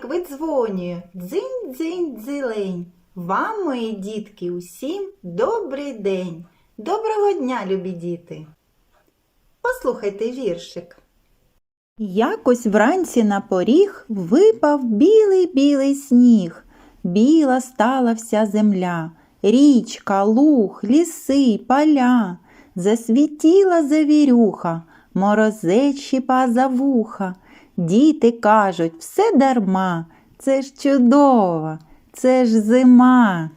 задзвонює дзинь дзинь дзилень. Вам, мої дітки, усім добрий день. Доброго дня, любі діти. Послухайте віршик. Якось вранці на поріг випав білий-білий сніг. Біла стала вся земля, річка, луг, ліси, поля. Засвітіла завірюха, морозець щипа за вуха. Діти кажуть, все дарма, це ж чудово, це ж зима.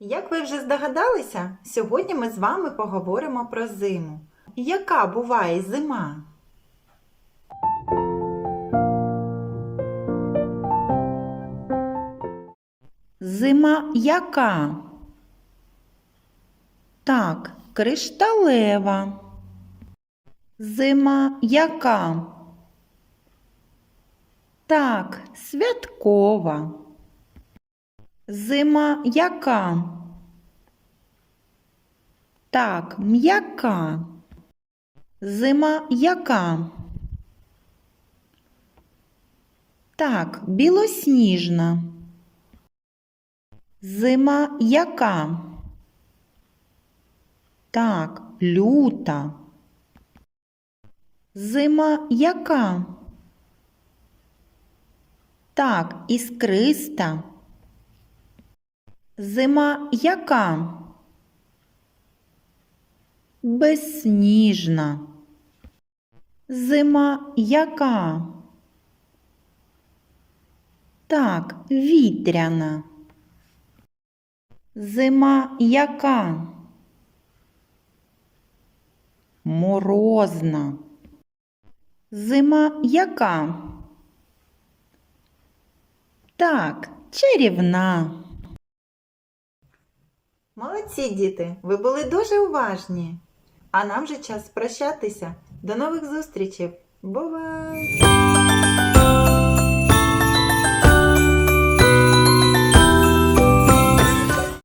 Як ви вже здогадалися, сьогодні ми з вами поговоримо про зиму. Яка буває зима? Зима яка? Так, кришталева. Зима яка? Так, святкова. Зима яка? Так, м'яка. Зима яка? Так, білосніжна. Зима яка? Так, люта. Зима яка? Так, іскриста. Зима яка? Безсніжна. Зима яка? Так, вітряна. Зима яка? Морозна. Зима яка? Так, чарівна. Молодці, діти, ви були дуже уважні. А нам же час прощатися. До нових зустрічей. Бувай!